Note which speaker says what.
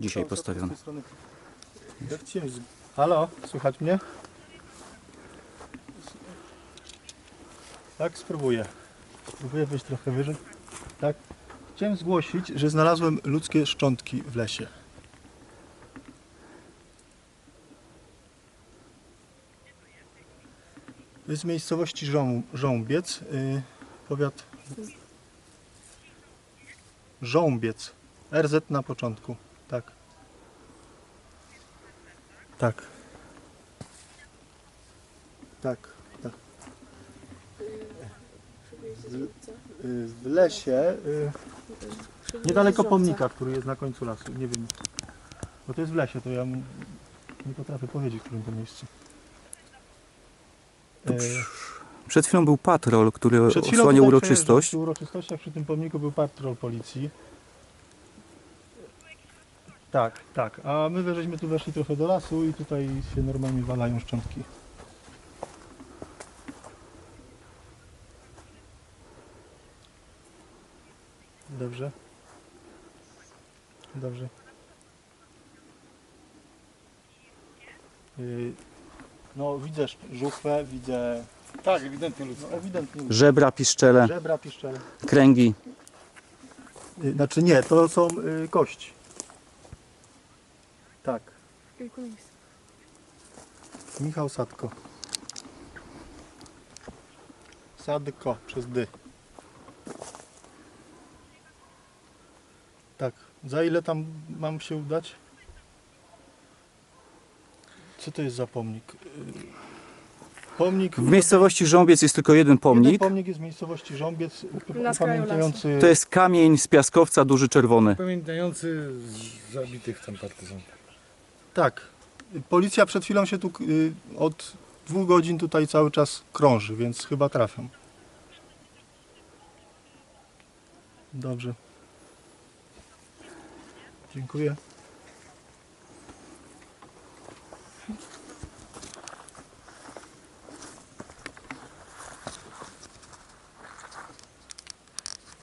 Speaker 1: dzisiaj postawione.
Speaker 2: Halo, słychać mnie? Tak, spróbuję. Spróbuję wejść trochę wyżej. Tak. Chciałem zgłosić, że znalazłem ludzkie szczątki w lesie. To jest z miejscowości Żą, Żąbiec, yy, powiat Żąbiec, RZ na początku, tak. Tak. Tak, tak. W lesie, y, niedaleko pomnika, który jest na końcu lasu, nie wiem. Bo to jest w lesie, to ja nie potrafię powiedzieć, w którym to miejscu. Y,
Speaker 1: Przed chwilą był patrol, który osłaniał uroczystość.
Speaker 2: Przy uroczystościach przy tym pomniku był patrol policji. Tak, tak. A my żeśmy tu weszli trochę do lasu i tutaj się normalnie walają szczątki. Dobrze. Dobrze. Yy, No widzę sz- żuchwę, widzę...
Speaker 3: Tak, ewidentnie ludzko.
Speaker 2: No ewidentnie
Speaker 1: Żebra, piszczele,
Speaker 2: żebra, piszczele.
Speaker 1: kręgi.
Speaker 2: Y, Znaczy nie, to są y, kości. Tak,
Speaker 4: kilku miejsc.
Speaker 2: Michał Sadko. Sadko przez dy. Tak, za ile tam mam się udać? Co to jest za pomnik? Y, Pomnik...
Speaker 1: W miejscowości Żąbiec jest tylko jeden
Speaker 2: Jeden
Speaker 1: pomnik.
Speaker 2: pomnik jest w miejscowości Żąbiec,
Speaker 4: Na skraju
Speaker 2: upamiętniający...
Speaker 1: To jest kamień z piaskowca, duży czerwony.
Speaker 3: Pamiętający z zabitych tam partyzantów.
Speaker 2: Tak. Policja przed chwilą się tu y, od dwóch godzin tutaj cały czas krąży, więc chyba trafią. Dobrze. Dziękuję.